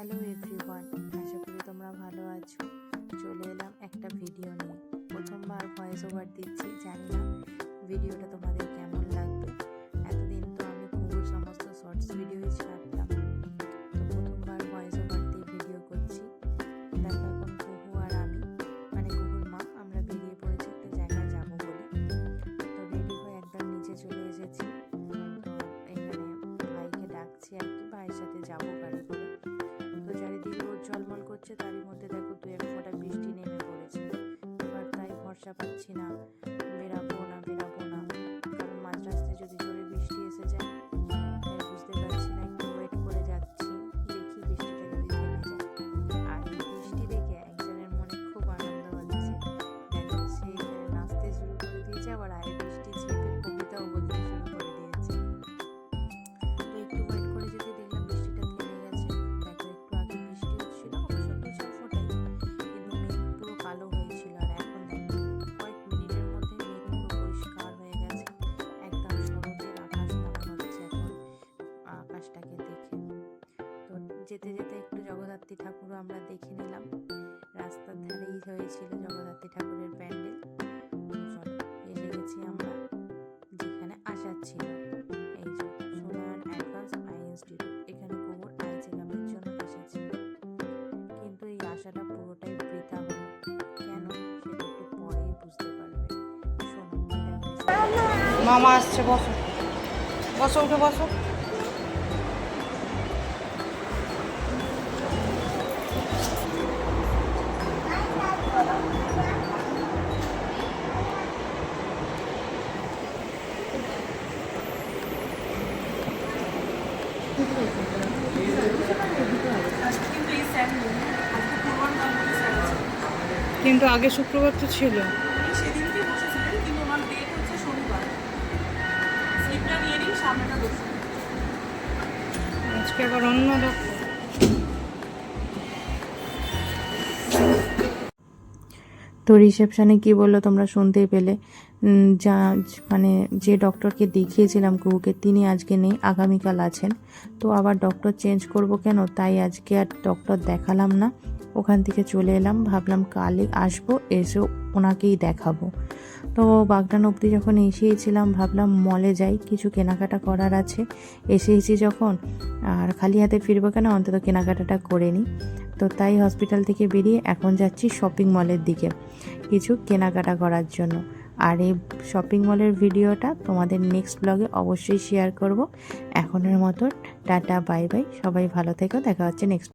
Hello everyone, আশা করি তোমরা ভালো আছো। চলে এলাম একটা ভিডিও নিয়ে। প্রথমবার ভয়েস ওভার দিচ্ছি, জানি না ভিডিওটা তোমাদের কেমন লাগবে। এতদিন তো আমি কুকুর সমস্ত শর্টস ভিডিওই ছাড়তাম। তো প্রথমবার ভয়েস ওভার দিয়ে ভিডিও করছি। দেখো, এখন কুহু আর আমি মানে কুকুর মা, আমরা বেরিয়ে পড়েছি একটা জায়গায় যাব বলে। তো রেডি হয়ে একদম নিচে চলে এসেছি। তো এখানে ভাইকে ডাকছি আর দেখে। তো যেতে যেতে একটু জগদ্ধাত্রী ঠাকুরও আমরা দেখে নিলাম। রাস্তার ধারেই হয়েছিল জগদ্ধাত্রী ঠাকুরের প্যান্ডেল। এসে গেছি আমরা, যেখানে আসার ছিল। এই যে অ্যাডভান্স আই ইনস্টিটিউট, এখানে কুকুর আই চেকআপের জন্য এসেছে। কিন্তু এই আশাটা পুরোটাই বৃথা হলো। কেন সেটা একটু পরেই বুঝতে পারবে। মামা আসছে, বসো। বসো, উঠে বসো। কিন্তু আগে শুক্রবার তো ছিল। সেদিনকে বসেছিলেন কিন্তু ওনার ডেট হচ্ছে শনিবার। স্লিপটা নিয়ে নিন সামনেটা বসুন আজকে আবার অন্য ডাক্তার তো রিসেপশানে কি বলল তোমরা শুনতেই পেলে। যা মানে যে ডক্টরকে দেখিয়েছিলাম কুকুকে তিনি আজকে নেই আগামীকাল আছেন। তো আবার ডক্টর চেঞ্জ করব কেন? তাই আজকে আর ডক্টর দেখালাম না। ওখান থেকে চলে এলাম। ভাবলাম কালই আসব, এসে ওনাকেই দেখাবো। তো বাগদান অবধি যখন এসেছিলাম ভাবলাম মলে যাই। কিছু কেনাকাটা করার আছে। এসেছি যখন। আর খালি হাতে ফিরবো কেন? অন্তত কেনাকাটাটা করে নিই। তো তাই হসপিটাল থেকে বেরিয়ে এখন যাচ্ছি শপিং মলের দিকে। কিছু কেনাকাটা করার জন্য। আর এই শপিং মলের ভিডিওটা তোমাদের নেক্সট ব্লগে অবশ্যই শেয়ার করব। এখনের মতো টাটা বাই বাই সবাই ভালো থেকো। দেখা হচ্ছে নেক্সট